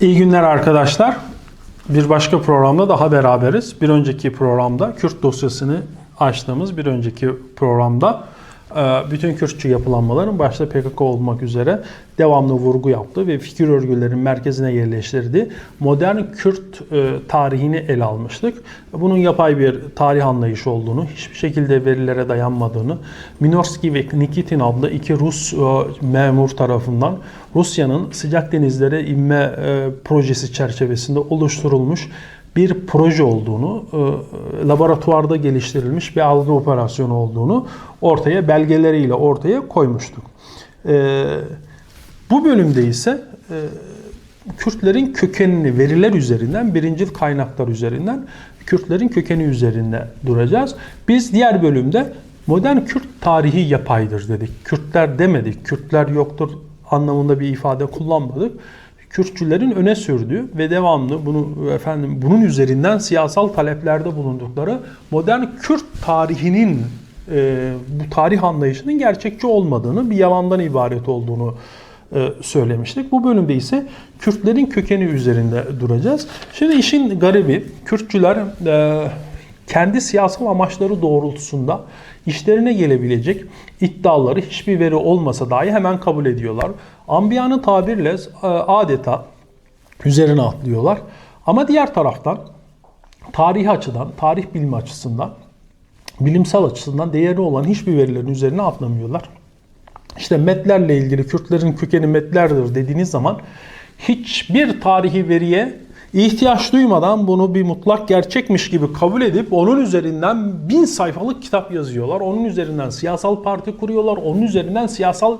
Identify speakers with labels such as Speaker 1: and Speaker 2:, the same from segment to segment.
Speaker 1: İyi günler arkadaşlar. Bir başka programda daha beraberiz. Bir önceki programda Kürt dosyasını açtığımız bir önceki programda bütün Kürtçü yapılanmaların başta PKK olmak üzere devamlı vurgu yaptı ve fikir örgülerinin merkezine yerleştirdiği modern Kürt e, tarihini ele almıştık. Bunun yapay bir tarih anlayışı olduğunu, hiçbir şekilde verilere dayanmadığını, Minorski ve Nikitin adlı iki Rus e, memur tarafından Rusya'nın sıcak denizlere inme e, projesi çerçevesinde oluşturulmuş bir proje olduğunu, e, laboratuvarda geliştirilmiş bir algı operasyonu olduğunu ortaya belgeleriyle ortaya koymuştuk. E, bu bölümde ise e, Kürtlerin kökenini veriler üzerinden, birincil kaynaklar üzerinden Kürtlerin kökeni üzerinde duracağız. Biz diğer bölümde modern Kürt tarihi yapaydır dedik. Kürtler demedik, Kürtler yoktur anlamında bir ifade kullanmadık. Kürtçülerin öne sürdüğü ve devamlı bunu efendim bunun üzerinden siyasal taleplerde bulundukları modern Kürt tarihinin e, bu tarih anlayışının gerçekçi olmadığını, bir yalandan ibaret olduğunu e, söylemiştik. Bu bölümde ise Kürtlerin kökeni üzerinde duracağız. Şimdi işin garibi Kürtçüler e, kendi siyasal amaçları doğrultusunda işlerine gelebilecek iddiaları hiçbir veri olmasa dahi hemen kabul ediyorlar. Ambiyanın tabirle e, adeta üzerine atlıyorlar. Ama diğer taraftan tarih açıdan, tarih bilimi açısından, bilimsel açısından değerli olan hiçbir verilerin üzerine atlamıyorlar. İşte metlerle ilgili Kürtlerin kökeni metlerdir dediğiniz zaman hiçbir tarihi veriye ihtiyaç duymadan bunu bir mutlak gerçekmiş gibi kabul edip onun üzerinden bin sayfalık kitap yazıyorlar. Onun üzerinden siyasal parti kuruyorlar. Onun üzerinden siyasal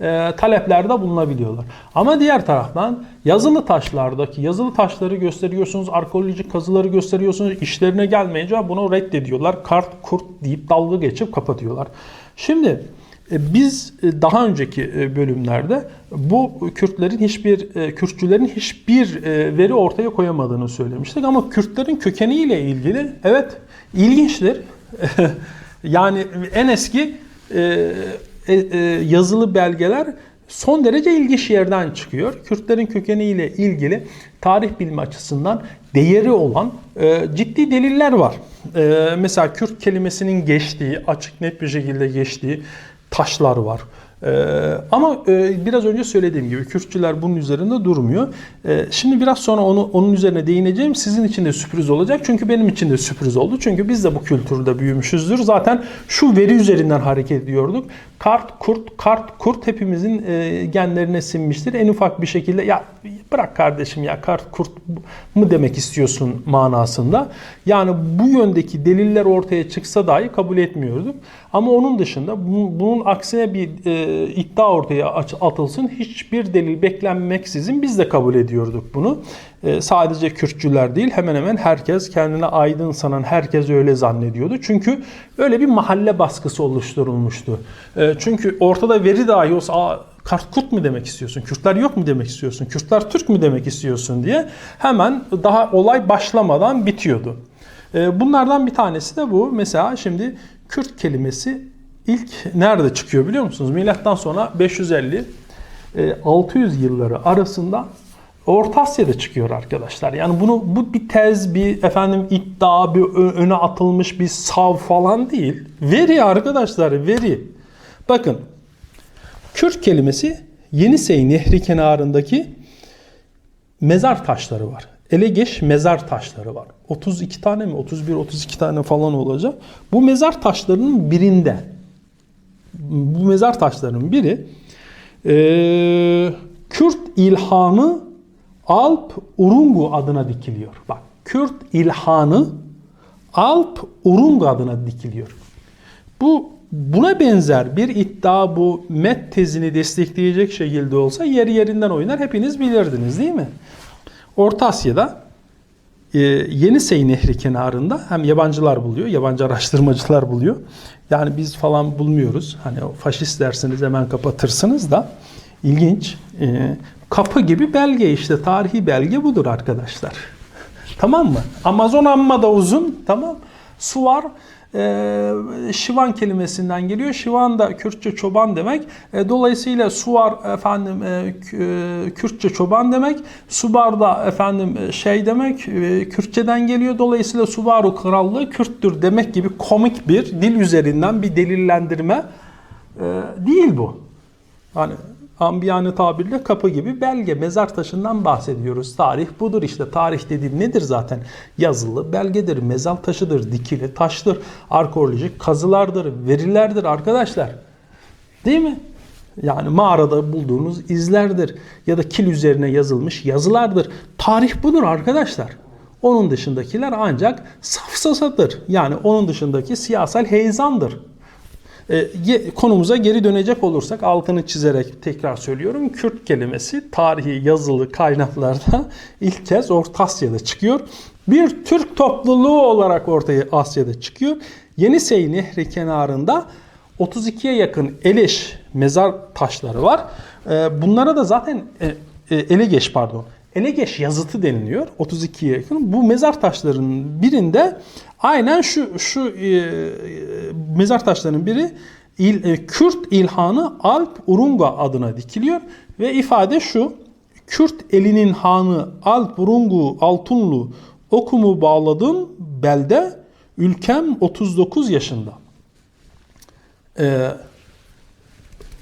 Speaker 1: e, taleplerde bulunabiliyorlar. Ama diğer taraftan yazılı taşlardaki yazılı taşları gösteriyorsunuz, arkeolojik kazıları gösteriyorsunuz. İşlerine gelmeyince bunu reddediyorlar. Kart kurt deyip dalga geçip kapatıyorlar. Şimdi biz e, daha önceki e, bölümlerde bu Kürtlerin hiçbir Kürtçülerin hiçbir veri ortaya koyamadığını söylemiştik ama Kürtlerin kökeniyle ilgili evet ilginçtir. yani en eski yazılı belgeler son derece ilginç yerden çıkıyor. Kürtlerin kökeniyle ilgili tarih bilimi açısından değeri olan ciddi deliller var. Mesela Kürt kelimesinin geçtiği, açık net bir şekilde geçtiği taşlar var. Ee, ama e, biraz önce söylediğim gibi Kürtçüler bunun üzerinde durmuyor. Ee, şimdi biraz sonra onu onun üzerine değineceğim. Sizin için de sürpriz olacak. Çünkü benim için de sürpriz oldu. Çünkü biz de bu kültürde büyümüşüzdür. Zaten şu veri üzerinden hareket ediyorduk. Kart, kurt, kart, kurt hepimizin e, genlerine sinmiştir. En ufak bir şekilde ya bırak kardeşim ya kart, kurt mu demek istiyorsun manasında. Yani bu yöndeki deliller ortaya çıksa dahi kabul etmiyorduk. Ama onun dışında bunun aksine bir e, iddia ortaya atılsın hiçbir delil beklenmeksizin biz de kabul ediyorduk bunu. E, sadece Kürtçüler değil hemen hemen herkes kendine aydın sanan herkes öyle zannediyordu. Çünkü öyle bir mahalle baskısı oluşturulmuştu. E, çünkü ortada veri dahi olsa Kurt mu demek istiyorsun? Kürtler yok mu demek istiyorsun? Kürtler Türk mü demek istiyorsun diye hemen daha olay başlamadan bitiyordu. E, bunlardan bir tanesi de bu. Mesela şimdi Kürt kelimesi ilk nerede çıkıyor biliyor musunuz? Milattan sonra 550 600 e, yılları arasında Orta Asya'da çıkıyor arkadaşlar. Yani bunu bu bir tez, bir efendim iddia, bir öne atılmış bir sav falan değil. Veri arkadaşlar, veri. Bakın Kürt kelimesi Yenisey Nehri kenarındaki mezar taşları var. Elegeş mezar taşları var. 32 tane mi? 31 32 tane falan olacak. Bu mezar taşlarının birinde bu mezar taşlarının biri e, Kürt ilhanı Alp Urungu adına dikiliyor. Bak Kürt ilhanı Alp Urungu adına dikiliyor. Bu buna benzer bir iddia bu Met tezini destekleyecek şekilde olsa yer yerinden oynar hepiniz bilirdiniz değil mi? Orta Asya'da e, Yenisey Nehri kenarında hem yabancılar buluyor, yabancı araştırmacılar buluyor. Yani biz falan bulmuyoruz. Hani faşist dersiniz hemen kapatırsınız da ilginç. E, kapı gibi belge işte tarihi belge budur arkadaşlar. tamam mı? Amazon amma da uzun tamam. Su var. e, Şivan kelimesinden geliyor. Şivan da Kürtçe çoban demek. E, dolayısıyla Suvar efendim e, Kürtçe çoban demek. Subar da efendim e, şey demek e, Kürtçeden geliyor. Dolayısıyla Subaru krallığı Kürttür demek gibi komik bir dil üzerinden bir delillendirme e, değil bu. Hani ambiyane tabirle kapı gibi belge, mezar taşından bahsediyoruz. Tarih budur işte. Tarih dediğim nedir zaten? Yazılı belgedir, mezar taşıdır, dikili taştır, arkeolojik kazılardır, verilerdir arkadaşlar. Değil mi? Yani mağarada bulduğunuz izlerdir ya da kil üzerine yazılmış yazılardır. Tarih budur arkadaşlar. Onun dışındakiler ancak safsasadır. Yani onun dışındaki siyasal heyecandır. E, konumuza geri dönecek olursak altını çizerek tekrar söylüyorum. Kürt kelimesi tarihi yazılı kaynaklarda ilk kez Orta Asya'da çıkıyor. Bir Türk topluluğu olarak ortaya Asya'da çıkıyor. Yenisey Nehri kenarında 32'ye yakın Eleş mezar taşları var. E, bunlara da zaten e, e, Elegeş pardon. Elegeş yazıtı deniliyor 32'ye yakın. Bu mezar taşlarının birinde aynen şu şu e, e, mezar taşlarının biri il, e, Kürt ilhanı Alp Urunga adına dikiliyor ve ifade şu. Kürt elinin hanı Alp Urungu Altunlu okumu bağladım belde ülkem 39 yaşında. Ee,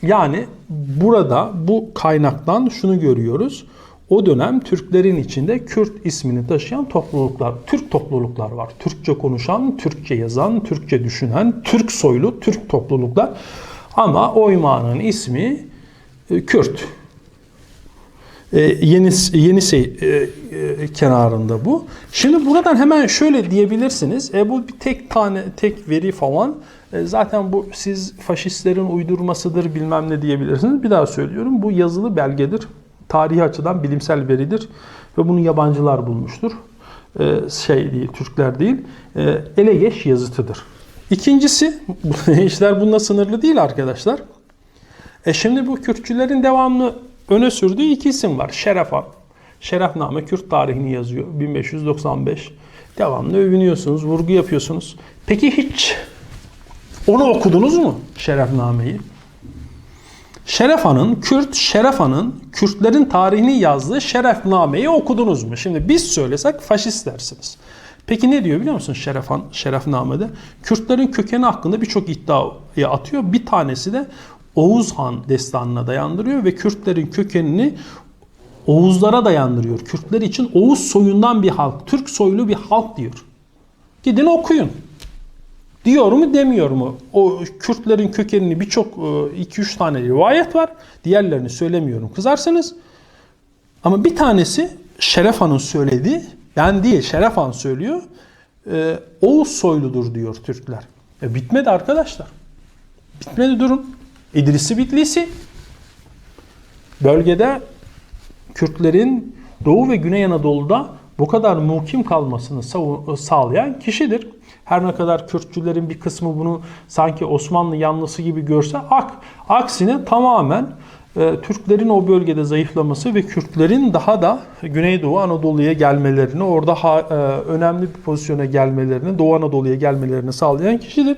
Speaker 1: yani burada bu kaynaktan şunu görüyoruz. O dönem Türklerin içinde Kürt ismini taşıyan topluluklar, Türk topluluklar var. Türkçe konuşan, Türkçe yazan, Türkçe düşünen, Türk soylu Türk topluluklar. Ama Oyman'ın ismi e, Kürt. E, Yeni Yenisey e, e, kenarında bu. Şimdi buradan hemen şöyle diyebilirsiniz. E bu bir tek tane tek veri falan. E, zaten bu siz faşistlerin uydurmasıdır bilmem ne diyebilirsiniz. Bir daha söylüyorum. Bu yazılı belgedir. Tarihi açıdan bilimsel veridir ve bunu yabancılar bulmuştur. E, şey değil, Türkler değil. E, Elegeş yazıtıdır. İkincisi, işler bununla sınırlı değil arkadaşlar. E şimdi bu Kürtçülerin devamlı öne sürdüğü iki isim var. Şerefan. Şerefname Kürt tarihini yazıyor. 1595. Devamlı övünüyorsunuz, vurgu yapıyorsunuz. Peki hiç onu okudunuz mu? Şerefname'yi. Şerefa'nın, Kürt Şerefa'nın Kürtlerin tarihini yazdığı Şerefname'yi okudunuz mu? Şimdi biz söylesek faşist dersiniz. Peki ne diyor biliyor musun Şerefan, Şerefname'de? Kürtlerin kökeni hakkında birçok iddiaya atıyor. Bir tanesi de Oğuz Han destanına dayandırıyor ve Kürtlerin kökenini Oğuzlara dayandırıyor. Kürtler için Oğuz soyundan bir halk, Türk soylu bir halk diyor. Gidin okuyun. Diyor mu demiyor mu? O Kürtlerin kökenini birçok 2-3 tane rivayet var. Diğerlerini söylemiyorum kızarsınız. Ama bir tanesi Şeref Han'ın söylediği, ben değil Şeref Han söylüyor. E, Oğuz soyludur diyor Türkler. E, bitmedi arkadaşlar. Bitmedi durun. İdrisi Bitlisi bölgede Kürtlerin Doğu ve Güney Anadolu'da bu kadar mukim kalmasını sağlayan kişidir. Her ne kadar Kürtçülerin bir kısmı bunu sanki Osmanlı yanlısı gibi görse ak, aksine tamamen e, Türklerin o bölgede zayıflaması ve Kürtlerin daha da Güneydoğu Anadolu'ya gelmelerini, orada ha, e, önemli bir pozisyona gelmelerini, Doğu Anadolu'ya gelmelerini sağlayan kişidir.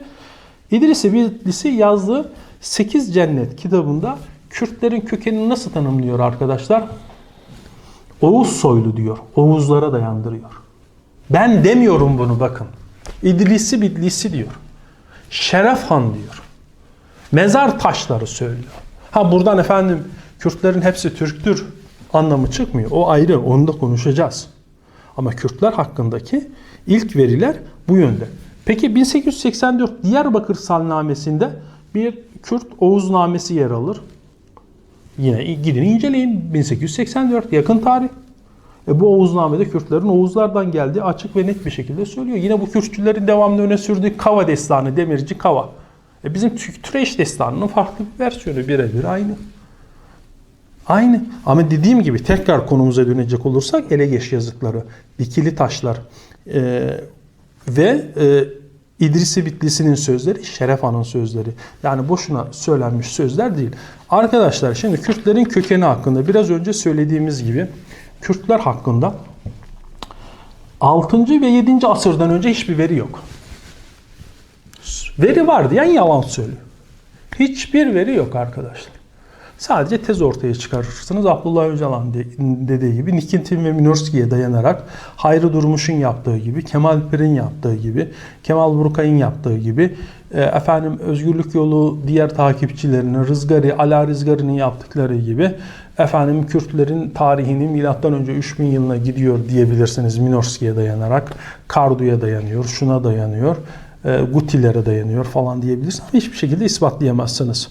Speaker 1: İdris-i Bitlisi yazdığı 8 Cennet kitabında Kürtlerin kökenini nasıl tanımlıyor arkadaşlar? Oğuz soylu diyor. Oğuzlara dayandırıyor. Ben demiyorum bunu bakın. İdlisi Bitlisi diyor. Şeref Han diyor. Mezar taşları söylüyor. Ha buradan efendim Kürtlerin hepsi Türktür anlamı çıkmıyor. O ayrı. Onu da konuşacağız. Ama Kürtler hakkındaki ilk veriler bu yönde. Peki 1884 Diyarbakır Salnamesi'nde bir Kürt Oğuznamesi yer alır. Yine gidin inceleyin. 1884 yakın tarih. E bu Oğuzname'de Kürtlerin Oğuzlardan geldiği açık ve net bir şekilde söylüyor. Yine bu Kürtçülerin devamlı öne sürdüğü Kava destanı, Demirci Kava. E bizim Türeş destanının farklı bir versiyonu birebir aynı. Aynı. Ama dediğim gibi tekrar konumuza dönecek olursak Elegeş yazıkları, dikili taşlar e, ve e, İdrisi Bitlisi'nin sözleri, Şeref Han'ın sözleri. Yani boşuna söylenmiş sözler değil. Arkadaşlar şimdi Kürtlerin kökeni hakkında biraz önce söylediğimiz gibi Kürtler hakkında 6. ve 7. asırdan önce hiçbir veri yok. Veri var diyen yalan söylüyor. Hiçbir veri yok arkadaşlar. Sadece tez ortaya çıkarırsınız. Abdullah Öcalan de- dediği gibi Nikitin ve Minorski'ye dayanarak Hayri Durmuş'un yaptığı gibi, Kemal Pir'in yaptığı gibi, Kemal Burkay'ın yaptığı gibi, e, efendim Özgürlük Yolu diğer takipçilerinin, Rızgari, Ala Rızgari'nin yaptıkları gibi efendim Kürtlerin tarihinin milattan önce 3000 yılına gidiyor diyebilirsiniz Minorski'ye dayanarak, Kardu'ya dayanıyor, şuna dayanıyor, e, Gutilere dayanıyor falan diyebilirsiniz hiçbir şekilde ispatlayamazsınız.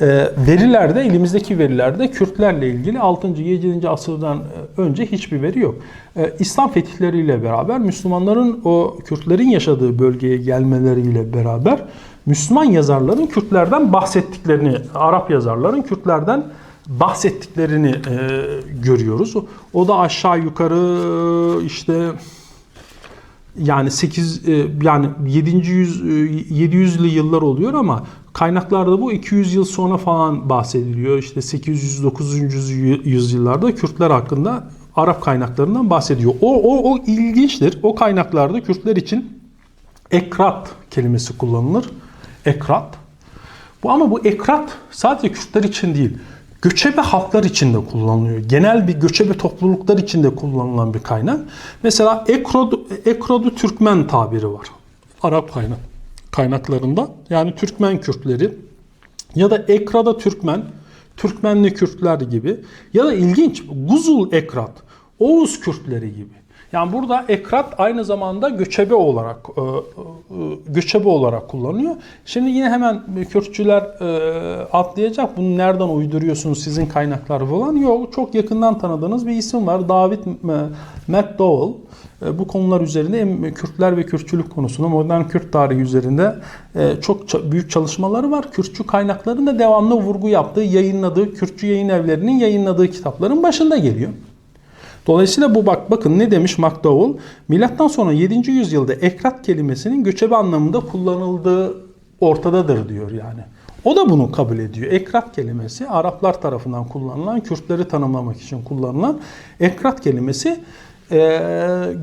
Speaker 1: E, verilerde, elimizdeki verilerde Kürtlerle ilgili 6. 7. asırdan e, önce hiçbir veri yok. E, İslam fetihleriyle beraber Müslümanların o Kürtlerin yaşadığı bölgeye gelmeleriyle beraber Müslüman yazarların Kürtlerden bahsettiklerini, Arap yazarların Kürtlerden bahsettiklerini e, görüyoruz. O, da aşağı yukarı işte yani 8 e, yani 7. yüz e, 700'lü yıllar oluyor ama kaynaklarda bu 200 yıl sonra falan bahsediliyor. İşte 800 900 yüzyıllarda Kürtler hakkında Arap kaynaklarından bahsediyor. O o o ilginçtir. O kaynaklarda Kürtler için ekrat kelimesi kullanılır. Ekrat. Bu ama bu ekrat sadece Kürtler için değil. Göçebe halklar için de kullanılıyor. Genel bir göçebe topluluklar için de kullanılan bir kaynak. Mesela Ekrod, Ekrodu Türkmen tabiri var. Arap kaynak kaynaklarında. Yani Türkmen Kürtleri ya da Ekrada Türkmen, Türkmenli Kürtler gibi ya da ilginç Guzul Ekrat, Oğuz Kürtleri gibi. Yani burada ekrat aynı zamanda göçebe olarak e, e, göçebe olarak kullanılıyor. Şimdi yine hemen Kürtçüler e, atlayacak. Bunu nereden uyduruyorsunuz sizin kaynaklar falan? Yok. Çok yakından tanıdığınız bir isim var. David McDowell. E, Bu konular üzerinde hem Kürtler ve Kürtçülük konusunda modern Kürt tarihi üzerinde e, çok büyük çalışmaları var. Kürtçü kaynakların da devamlı vurgu yaptığı, yayınladığı, Kürtçü yayın evlerinin yayınladığı kitapların başında geliyor. Dolayısıyla bu bak bakın ne demiş McDowell? Milattan sonra 7. yüzyılda ekrat kelimesinin göçebe anlamında kullanıldığı ortadadır diyor yani. O da bunu kabul ediyor. Ekrat kelimesi Araplar tarafından kullanılan, Kürtleri tanımlamak için kullanılan ekrat kelimesi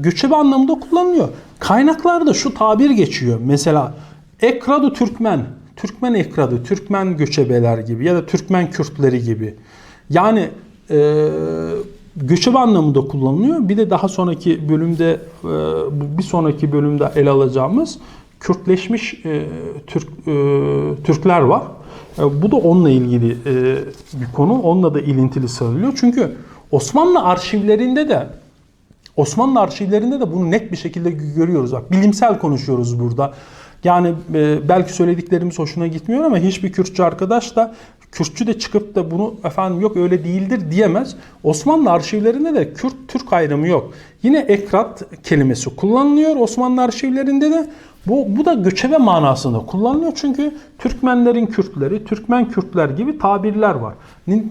Speaker 1: göçebe anlamında kullanılıyor. Kaynaklarda şu tabir geçiyor. Mesela ekradu Türkmen, Türkmen ekradı, Türkmen göçebeler gibi ya da Türkmen Kürtleri gibi. Yani e, göçebe anlamında kullanılıyor. Bir de daha sonraki bölümde e, bir sonraki bölümde ele alacağımız Kürtleşmiş e, Türk e, Türkler var. E, bu da onunla ilgili e, bir konu. Onunla da ilintili sarılıyor. Çünkü Osmanlı arşivlerinde de Osmanlı arşivlerinde de bunu net bir şekilde görüyoruz. Bak bilimsel konuşuyoruz burada. Yani e, belki söylediklerimiz hoşuna gitmiyor ama hiçbir Kürtçü arkadaş da Kürtçü de çıkıp da bunu efendim yok öyle değildir diyemez. Osmanlı arşivlerinde de Kürt Türk ayrımı yok. Yine ekrat kelimesi kullanılıyor Osmanlı arşivlerinde de. Bu, bu da göçebe manasında kullanılıyor çünkü Türkmenlerin Kürtleri, Türkmen Kürtler gibi tabirler var.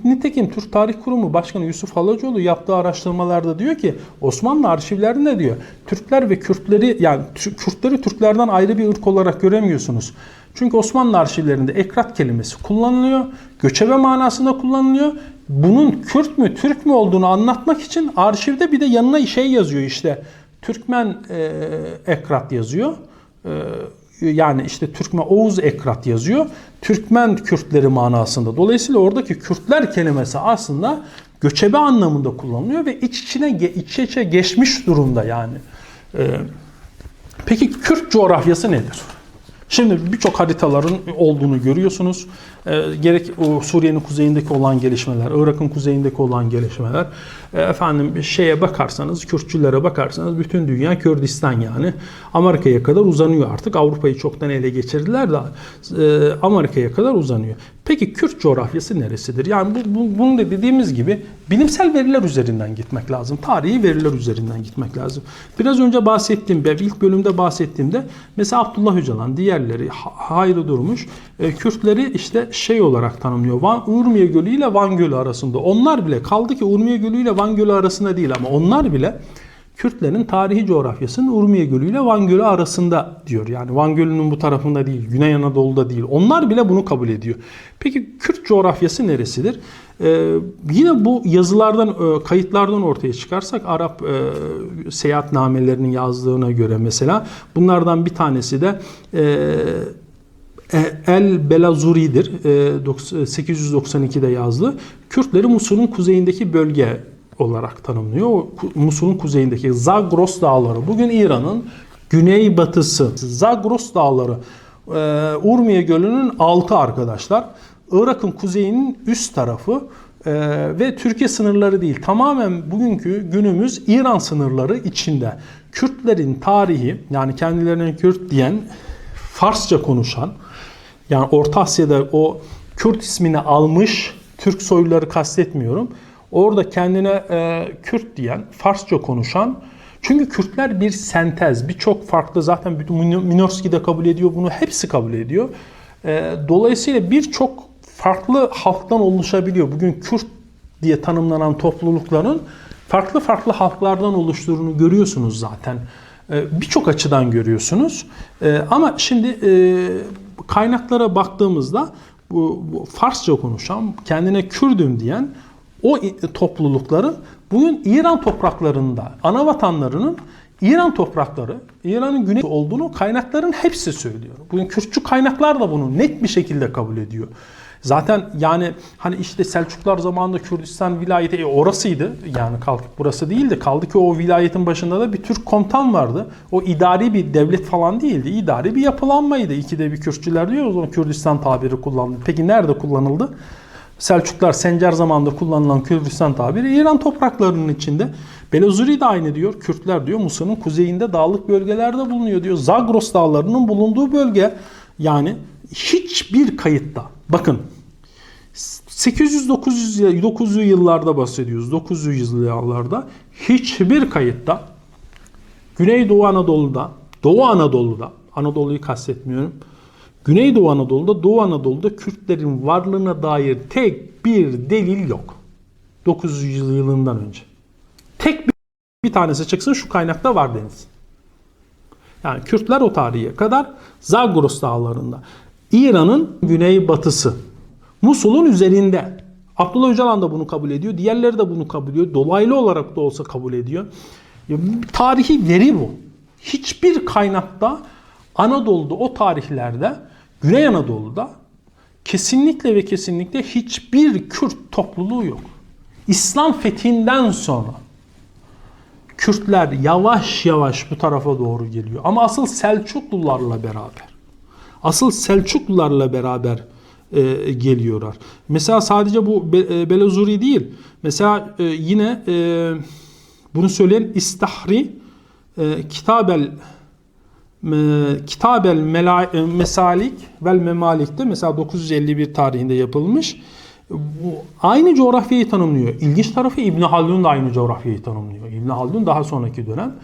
Speaker 1: Nitekim Türk Tarih Kurumu Başkanı Yusuf Halacoğlu yaptığı araştırmalarda diyor ki Osmanlı arşivlerinde diyor Türkler ve Kürtleri yani Kürtleri Türklerden ayrı bir ırk olarak göremiyorsunuz. Çünkü Osmanlı arşivlerinde ekrat kelimesi kullanılıyor. Göçebe manasında kullanılıyor. Bunun Kürt mü Türk mü olduğunu anlatmak için arşivde bir de yanına şey yazıyor işte. Türkmen e, ekrat yazıyor. E, yani işte Türkmen Oğuz ekrat yazıyor. Türkmen Kürtleri manasında. Dolayısıyla oradaki Kürtler kelimesi aslında göçebe anlamında kullanılıyor ve iç içine iç içe geçmiş durumda yani. E, peki Kürt coğrafyası nedir? Şimdi birçok haritaların olduğunu görüyorsunuz. E, gerek Suriye'nin kuzeyindeki olan gelişmeler, Irak'ın kuzeyindeki olan gelişmeler. E, efendim şeye bakarsanız, Kürtçülere bakarsanız bütün dünya Kürdistan yani. Amerika'ya kadar uzanıyor artık. Avrupa'yı çoktan ele geçirdiler de e, Amerika'ya kadar uzanıyor. Peki Kürt coğrafyası neresidir? Yani bu, bu, bunu da dediğimiz gibi bilimsel veriler üzerinden gitmek lazım. Tarihi veriler üzerinden gitmek lazım. Biraz önce bahsettiğim, ilk bölümde bahsettiğimde mesela Abdullah Öcalan, diğerleri Hayri Durmuş, e, Kürtleri işte şey olarak tanımlıyor. Van, Urmiye Gölü ile Van Gölü arasında. Onlar bile kaldı ki Urmiye Gölü ile Van Gölü arasında değil ama onlar bile Kürtlerin tarihi coğrafyasının Urmiye Gölü ile Van Gölü arasında diyor. Yani Van Gölü'nün bu tarafında değil, Güney Anadolu'da değil. Onlar bile bunu kabul ediyor. Peki Kürt coğrafyası neresidir? Ee, yine bu yazılardan, e, kayıtlardan ortaya çıkarsak Arap e, seyahatnamelerinin yazdığına göre mesela bunlardan bir tanesi de e, El Belazuri'dir. E, dok- 892'de yazdı. Kürtleri Musul'un kuzeyindeki bölge olarak tanımlıyor. Musul'un kuzeyindeki Zagros Dağları. Bugün İran'ın güneybatısı. Zagros Dağları e, Urmiye Gölü'nün altı arkadaşlar. Irak'ın kuzeyinin üst tarafı e, ve Türkiye sınırları değil. Tamamen bugünkü günümüz İran sınırları içinde. Kürtlerin tarihi yani kendilerine Kürt diyen Farsça konuşan yani Orta Asya'da o Kürt ismini almış Türk soyluları kastetmiyorum. Orada kendine e, Kürt diyen, Farsça konuşan çünkü Kürtler bir sentez, birçok farklı zaten Minorski de kabul ediyor bunu, hepsi kabul ediyor. E, dolayısıyla birçok farklı halktan oluşabiliyor. Bugün Kürt diye tanımlanan toplulukların farklı farklı halklardan oluştuğunu görüyorsunuz zaten. E, Birçok açıdan görüyorsunuz. E, Ama şimdi e, kaynaklara baktığımızda bu, bu Farsça konuşan, kendine Kürdüm diyen o toplulukların bugün İran topraklarında ana vatanlarının İran toprakları, İran'ın güney olduğunu kaynakların hepsi söylüyor. Bugün Kürtçü kaynaklar da bunu net bir şekilde kabul ediyor. Zaten yani hani işte Selçuklar zamanında Kürdistan vilayeti e, orasıydı. Yani kalkıp burası değildi. Kaldı ki o vilayetin başında da bir Türk komutan vardı. O idari bir devlet falan değildi. İdari bir yapılanmaydı. İkide bir Kürtçüler diyoruz onu Kürdistan tabiri kullandı. Peki nerede kullanıldı? Selçuklar Sencer zamanında kullanılan Kürdistan tabiri İran topraklarının içinde. Belozuri de aynı diyor. Kürtler diyor Musa'nın kuzeyinde dağlık bölgelerde bulunuyor diyor. Zagros dağlarının bulunduğu bölge yani hiçbir kayıtta bakın 800-900 900'lü yıllarda bahsediyoruz. 900'lü yıllarda hiçbir kayıtta Güneydoğu Anadolu'da, Doğu Anadolu'da, Anadolu'yu kastetmiyorum. Güneydoğu Anadolu'da, Doğu Anadolu'da Kürtlerin varlığına dair tek bir delil yok. 900 yılından önce. Tek bir, bir tanesi çıksın şu kaynakta var deniz. Yani Kürtler o tarihe kadar Zagros dağlarında. İran'ın güneybatısı. Musul'un üzerinde. Abdullah Öcalan da bunu kabul ediyor. Diğerleri de bunu kabul ediyor. Dolaylı olarak da olsa kabul ediyor. Tarihi veri bu. Hiçbir kaynakta Anadolu'da o tarihlerde Güney Anadolu'da kesinlikle ve kesinlikle hiçbir Kürt topluluğu yok. İslam fethinden sonra Kürtler yavaş yavaş bu tarafa doğru geliyor. Ama asıl Selçuklularla beraber. Asıl Selçuklularla beraber e, geliyorlar. Mesela sadece bu Be- e, Belazuri değil. Mesela e, yine e, bunu söyleyen İstahri e, Kitabel e, Kitabel Mela- e, Mesalik vel Memalik'te mesela 951 tarihinde yapılmış. Bu aynı coğrafyayı tanımlıyor. İlginç tarafı İbn Haldun da aynı coğrafyayı tanımlıyor. İbn Haldun daha sonraki dönem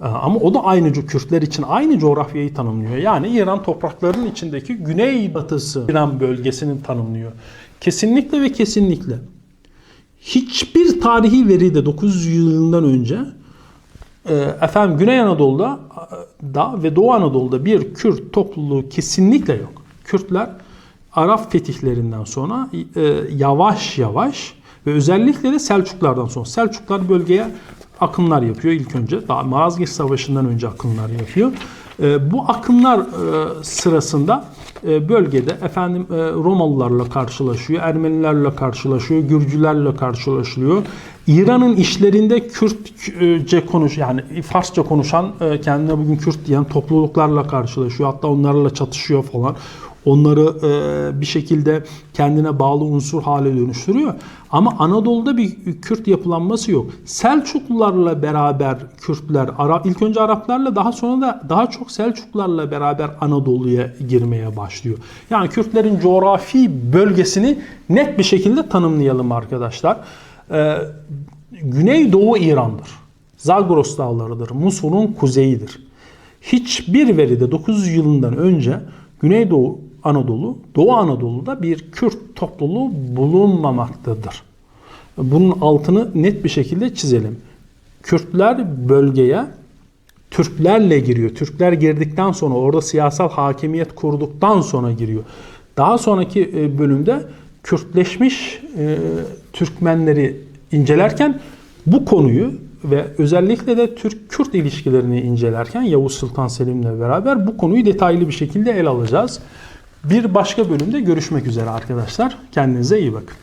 Speaker 1: ama o da aynı Kürtler için aynı coğrafyayı tanımlıyor. Yani İran topraklarının içindeki güneybatısı İran bölgesini tanımlıyor. Kesinlikle ve kesinlikle hiçbir tarihi veride 900 yılından önce e, efendim Güney Anadolu'da e, da ve Doğu Anadolu'da bir Kürt topluluğu kesinlikle yok. Kürtler Arap fetihlerinden sonra e, yavaş yavaş ve özellikle de Selçuklardan sonra Selçuklar bölgeye akınlar yapıyor ilk önce. Daha Malazgirt Savaşı'ndan önce akınlar yapıyor. E, bu akınlar e, sırasında e, bölgede efendim e, Romalılarla karşılaşıyor, Ermenilerle karşılaşıyor, Gürcülerle karşılaşılıyor. İran'ın işlerinde Kürtçe konuş yani Farsça konuşan e, kendine bugün Kürt diyen topluluklarla karşılaşıyor. Hatta onlarla çatışıyor falan. Onları e, bir şekilde kendine bağlı unsur hale dönüştürüyor. Ama Anadolu'da bir Kürt yapılanması yok. Selçuklularla beraber Kürtler, ilk önce Araplarla daha sonra da daha çok Selçuklularla beraber Anadolu'ya girmeye başlıyor. Yani Kürtlerin coğrafi bölgesini net bir şekilde tanımlayalım arkadaşlar. Ee, Güneydoğu İran'dır. Zagros dağlarıdır. Musul'un kuzeyidir. Hiçbir veride 900 yılından önce Güneydoğu Anadolu, Doğu Anadolu'da bir Kürt topluluğu bulunmamaktadır. Bunun altını net bir şekilde çizelim. Kürtler bölgeye Türklerle giriyor. Türkler girdikten sonra orada siyasal hakimiyet kurduktan sonra giriyor. Daha sonraki e, bölümde Kürtleşmiş e, Türkmenleri incelerken bu konuyu ve özellikle de Türk-Kürt ilişkilerini incelerken Yavuz Sultan Selim'le beraber bu konuyu detaylı bir şekilde ele alacağız. Bir başka bölümde görüşmek üzere arkadaşlar. Kendinize iyi bakın.